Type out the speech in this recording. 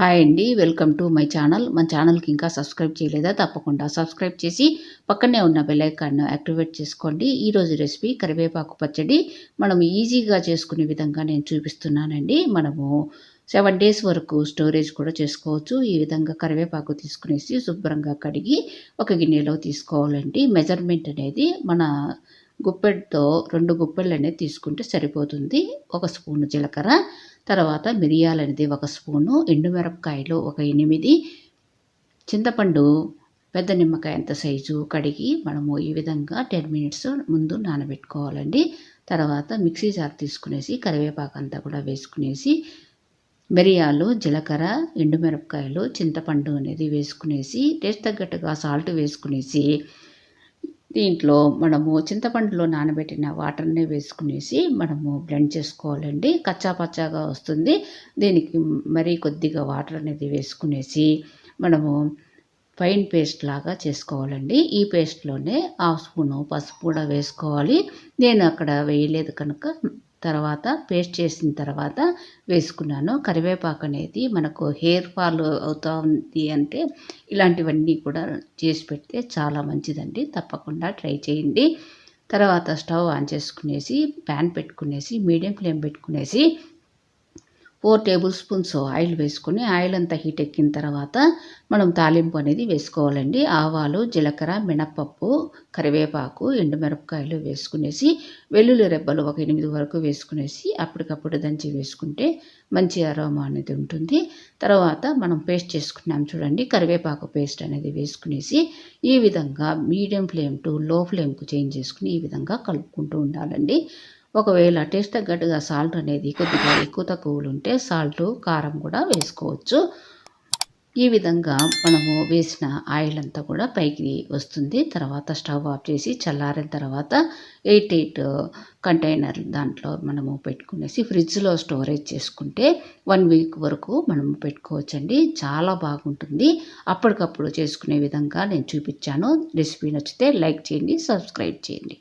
Hi అండి welcome to my channel. మన ఛానల్కి ఇంకా సబ్స్క్రైబ్ చేయలేదా? తప్పకుండా సబ్స్క్రైబ్ చేసి పక్కనే ఉన్న బెల్లైకాన్ను యాక్టివేట్ చేసుకోండి. ఈరోజు రెసిపీ కరివేపాకు పచ్చడి. మనం ఈజీగా చేసుకునే విధంగా నేను చూపిస్తున్నానండి. మనము సెవెన్ డేస్ వరకు స్టోరేజ్ కూడా చేసుకోవచ్చు. ఈ విధంగా కరివేపాకు తీసుకునేసి శుభ్రంగా కడిగి ఒక గిన్నెలో తీసుకోవాలండి. మెజర్మెంట్ అనేది మన గుప్పెడ్తో రెండు గుప్పెళ్ళు అనేది తీసుకుంటే సరిపోతుంది. ఒక స్పూన్ జీలకర్ర తర్వాత మిరియాలు అనేది ఒక స్పూను ఎండుమిరపకాయలు ఒక ఎనిమిది చింతపండు పెద్ద నిమ్మకాయ అంత సైజు కడిగి మనము ఈ విధంగా టెన్ మినిట్స్ ముందు నానబెట్టుకోవాలండి. తర్వాత మిక్సీ జార్ తీసుకునేసి కరివేపాకు అంతా కూడా వేసుకునేసి మిరియాలు జీలకర్ర ఎండుమిరపకాయలు చింతపండు అనేది వేసుకునేసి టేస్ట్ తగ్గట్టుగా సాల్ట్ వేసుకునేసి దీంట్లో మనము చింతపండులో నానబెట్టిన వాటర్ని వేసుకునేసి మనము బ్లెండ్ చేసుకోవాలండి. కచ్చా పచ్చాగా వస్తుంది. దీనికి మరీ కొద్దిగా వాటర్ అనేది వేసుకునేసి మనము ఫైన్ పేస్ట్ లాగా చేసుకోవాలండి. ఈ పేస్ట్లోనే హాఫ్ స్పూను పసుపు కూడా వేసుకోవాలి. నేను అక్కడ వేయలేదు కనుక తర్వాత పేస్ట్ చేసిన తర్వాత వేసుకున్నాను. కరివేపాకు అనేది మనకు హెయిర్ ఫాల్ అవుతూ ఉంది అంటే ఇలాంటివన్నీ కూడా చేసి పెడితే చాలా మంచిదండి. తప్పకుండా ట్రై చేయండి. తర్వాత స్టవ్ ఆన్ చేసుకునేసి ప్యాన్ పెట్టుకునేసి మీడియం ఫ్లేమ్ పెట్టుకునేసి ఫోర్ టేబుల్ స్పూన్స్ ఆయిల్ వేసుకొని ఆయిల్ అంతా హీట్ ఎక్కిన తర్వాత మనం తాలింపు అనేది వేసుకోవాలండి. ఆవాలు జీలకర్ర మినప్పప్పు కరివేపాకు ఎండుమిరపకాయలు వేసుకునేసి వెల్లుల్లి రెబ్బలు ఒక ఎనిమిది వరకు వేసుకునేసి అప్పటికప్పుడు దంచి వేసుకుంటే మంచి అరోమా అనేది ఉంటుంది. తర్వాత మనం పేస్ట్ చేసుకున్నాం చూడండి కరివేపాకు పేస్ట్ అనేది వేసుకునేసి ఈ విధంగా మీడియం ఫ్లేమ్ టు లో ఫ్లేమ్కు చేంజ్ చేసుకుని ఈ విధంగా కలుపుకుంటూ ఉండాలండి. ఒకవేళ టేస్ట్ తగ్గట్టుగా సాల్ట్ అనేది కొద్దిగా ఎక్కువ తక్కువలు ఉంటే సాల్ట్ కారం కూడా వేసుకోవచ్చు. ఈ విధంగా మనము వేసిన ఆయిల్ అంతా కూడా పైకి వస్తుంది. తర్వాత స్టవ్ ఆఫ్ చేసి చల్లారిన తర్వాత ఎయిట్ ఎయిట్ కంటైనర్ దాంట్లో మనము పెట్టుకునేసి ఫ్రిడ్జ్లో స్టోరేజ్ చేసుకుంటే వన్ వీక్ వరకు మనము పెట్టుకోవచ్చండి. చాలా బాగుంటుంది. అప్పటికప్పుడు చేసుకునే విధంగా నేను చూపించాను. రెసిపీ నచ్చితే లైక్ చేయండి సబ్స్క్రైబ్ చేయండి.